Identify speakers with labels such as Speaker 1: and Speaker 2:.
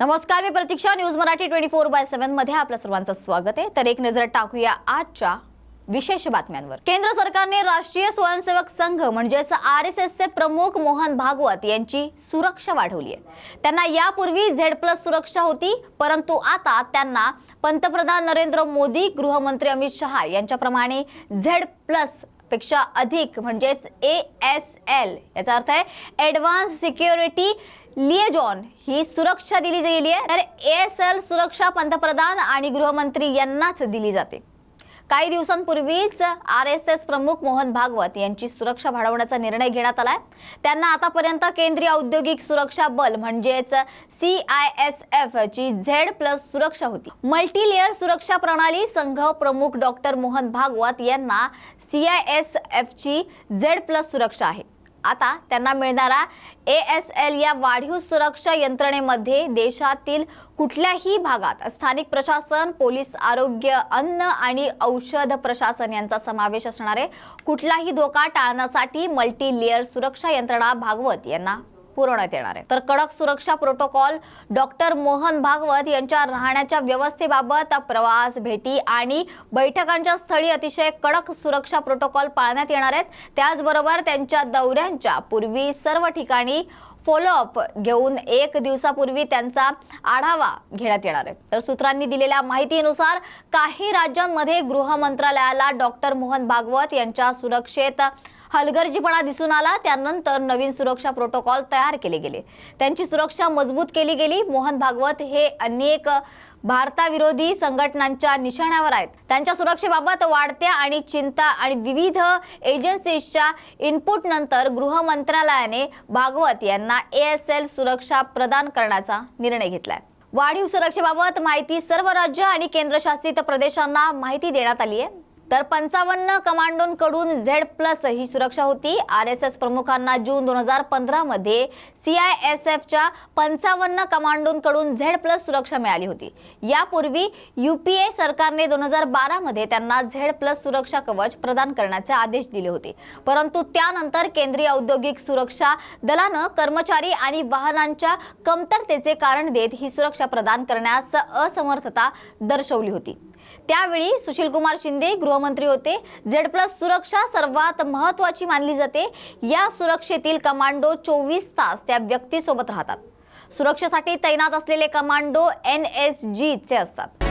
Speaker 1: नमस्कार मी Pratiksha. News Marathi twenty four by सेव्हनमध्ये आपल्या सर्वांचं स्वागत आहे. तर एक नजर टाकूया आजच्या विशेष बातम्यांवर. केंद्र सरकारने राष्ट्रीय स्वयंसेवक संघ म्हणजेच आर एस एसचे प्रमुख मोहन भागवत यांची सुरक्षा वाढवली आहे. त्यांना यापूर्वी झेड प्लस सुरक्षा होती परंतु आता त्यांना पंतप्रधान नरेंद्र मोदी गृहमंत्री अमित शहा यांच्याप्रमाणे झेड प्लस पेक्षा अधिक म्हणजेच ए एस एल याचा अर्थ आहे ॲडव्हान्स सिक्युरिटी लिएजॉन ही सुरक्षा दिली गेली आहे. तर एस एल सुरक्षा पंतप्रधान आणि गृहमंत्री यांनाच दिली जाते. काही दिवसांपूर्वीच आर एस एस प्रमुख मोहन भागवत यांची सुरक्षा वाढवण्याचा निर्णय घेण्यात आलाय. त्यांना आतापर्यंत केंद्रीय औद्योगिक सुरक्षा बल म्हणजेच सी आय एस एफ ची झेड प्लस सुरक्षा होती. मल्टीलेअर सुरक्षा प्रणाली संघ प्रमुख डॉक्टर मोहन भागवत यांना सी आय एस एफ ची झेड प्लस सुरक्षा आहे. आता त्यांना मिळणारा ए एस एल या वाढीव सुरक्षा यंत्रणेमध्ये देशातील कुठल्याही भागात स्थानिक प्रशासन पोलीस आरोग्य अन्न आणि औषध प्रशासन यांचा समावेश असणारे कुठलाही धोका टाळण्यासाठी मल्टी लेअर सुरक्षा यंत्रणा भागवत यांना पुरवण्यात येणार आहे. तर कडक सुरक्षा प्रोटोकॉल डॉक्टर मोहन भागवत यांच्या राहण्याच्या व्यवस्थेबाबत प्रवास भेटी आणि बैठकांच्या स्थळी अतिशय कडक सुरक्षा प्रोटोकॉल पाळण्यात येणार आहेत. त्याचबरोबर त्यांच्या दौऱ्यांच्या पूर्वी सर्व ठिकाणी फॉलोअप घेऊन एक दिवसापूर्वी त्यांचा आढावा घेण्यात येणार आहे. तर सूत्रांनी दिलेल्या माहितीनुसार काही राज्यांमध्ये गृह मंत्रालयाला डॉक्टर मोहन भागवत यांच्या सुरक्षेत हलगर्जीपणा दिसून आला. त्यानंतर नवीन सुरक्षा प्रोटोकॉल तयार केले गेले. त्यांची सुरक्षा मजबूत केली गेली. मोहन भागवत हे अनेक भारताविरोधी संघटनांच्या निशाण्यावर आहेत. त्यांच्या सुरक्षेबाबत वाढत्या आणि चिंता आणि विविध एजन्सीजच्या इनपुट नंतर गृह मंत्रालयाने भागवत यांना एएसएल सुरक्षा प्रदान करण्याचा निर्णय घेतलाय. वाढीव सुरक्षेबाबत माहिती सर्व राज्य आणि केंद्रशासित प्रदेशांना माहिती देण्यात आली आहे तर पंचावन्न कमांडोंकडून झेड प्लस ही सुरक्षा होती. आर एस एस प्रमुखांना जून दोन हजार पंधरामध्ये सी आय एस एफच्या पंचावन्न कमांडोंकडून झेड प्लस सुरक्षा मिळाली होती. यापूर्वी यू पी ए सरकारने दोन हजार बारामध्ये त्यांना झेड प्लस सुरक्षा कवच प्रदान करण्याचे आदेश दिले होते. परंतु त्यानंतर केंद्रीय औद्योगिक सुरक्षा दलानं कर्मचारी आणि वाहनांच्या कमतरतेचे कारण देत ही सुरक्षा प्रदान करण्यास असमर्थता दर्शवली होती. त्यावेळी सुशील कुमार शिंदे गृहमंत्री होते. झेड प्लस सुरक्षा सर्वात महत्वाची मानली जाते. या सुरक्षेतील कमांडो चोवीस तास त्या व्यक्तीसोबत राहतात. सुरक्षेसाठी तैनात असलेले कमांडो एन एस जी चे असतात.